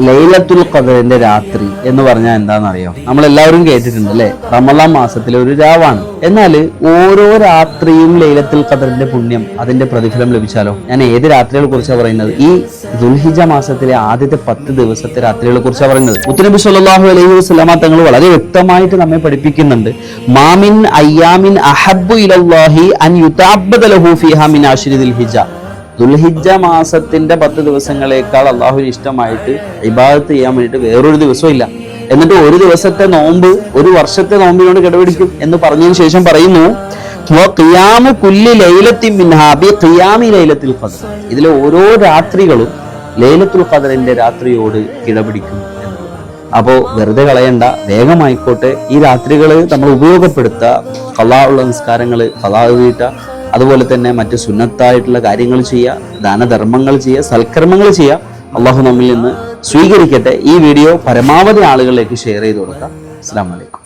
ലൈലത്തുൽ ഖദറിന്റെ രാത്രി എന്ന് പറഞ്ഞാൽ എന്താണെന്നറിയോ? നമ്മൾ എല്ലാവരും കേട്ടിട്ടുണ്ട് അല്ലേ? റമളാൻ മാസത്തിലെ ഒരു രാവാണ്. എന്നാൽ ഓരോ രാത്രിയും ലൈലത്തുൽ ഖദറിന്റെ പുണ്യം അതിന്റെ പ്രതിഫലം ലഭിച്ചാലോ? ഞാൻ ഏത് രാത്രികളെ കുറിച്ചാണ് പറയുന്നത്? ഈ ദുൽഹിജ മാസത്തിലെ ആദ്യത്തെ പത്ത് ദിവസത്തെ രാത്രികളെ കുറിച്ചാണ് പറയുന്നത്. മുത്തനബി സല്ലല്ലാഹു അലൈഹി വസല്ലമ തങ്ങൾ വളരെ വ്യക്തമായിട്ട് നമ്മെ പഠിപ്പിക്കുന്നുണ്ട്. മാമിൻ അയ്യാമിൻ അഹബ്ബു ഇലല്ലാഹി അൻ യുതഅബ്ബദ ലഹു ഫീഹാ മിൻ ആശിരി ദുൽഹിജ. ദുൽഹിജ മാസത്തിന്റെ പത്ത് ദിവസങ്ങളേക്കാൾ അള്ളാഹുവിന് ഇഷ്ടമായിട്ട് ഇബാദത്ത് ചെയ്യാൻ വേണ്ടിയിട്ട് വേറൊരു ദിവസവും ഇല്ല. എന്നിട്ട് ഒരു ദിവസത്തെ നോമ്പ് ഒരു വർഷത്തെ നോമ്പിനോട് കിടപിടിക്കും എന്ന് പറഞ്ഞതിന് ശേഷം പറയുന്നു ഇതിലെ ഓരോ രാത്രികളും ലൈലത്തുൽ ഖദറിന്റെ രാത്രിയോട് കിടപിടിക്കും അപ്പോ അപ്പോൾ വെറുതെ കളയണ്ട വേഗമായിക്കോട്ടെ ഈ രാത്രികൾ നമ്മൾ ഉപയോഗപ്പെടുത്തുക കലാ ഉള്ള നിസ്കാരങ്ങൾ കലാ അതുപോലെ തന്നെ മറ്റ് സുന്നത്തായിട്ടുള്ള കാര്യങ്ങൾ ചെയ്യുക ദാനധർമ്മങ്ങൾ ചെയ്യുക സൽക്കർമ്മങ്ങൾ ചെയ്യുക അള്ളാഹു നമ്മിൽ നിന്ന് സ്വീകരിക്കട്ടെ. ഈ വീഡിയോ പരമാവധി ആളുകളിലേക്ക് ഷെയർ ചെയ്ത് കൊടുക്കാം. അസ്സാം വലൈക്കും